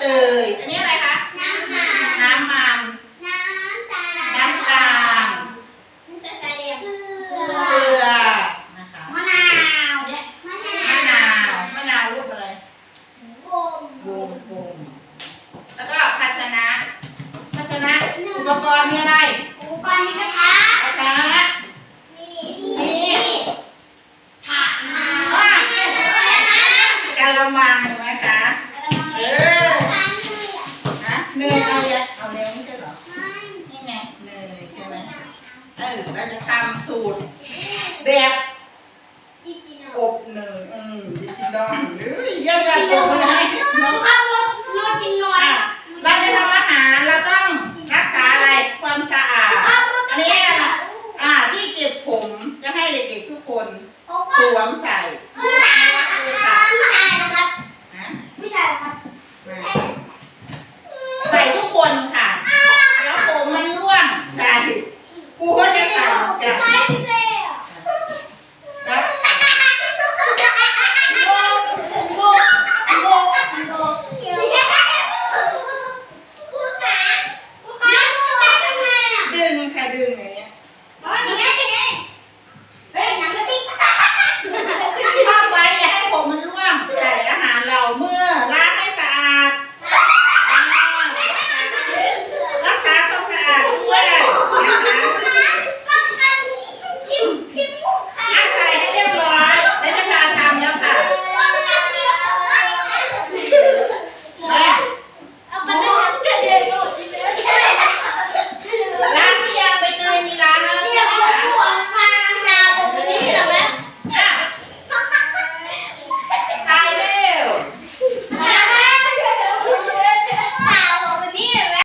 เลยอันนี้อะไรึ่งเราจะทำสูตรแบบอบหนึ่งอืมดิจิตอลหรือยังไงอบหนึ่งให้นวรจินนอยเราจะทำอาหารเราต้องรักษาอะไรความสะอาดอันนี้อะที่เก็บผมจะให้เด็กๆทุกคนสวมใส่ Dios.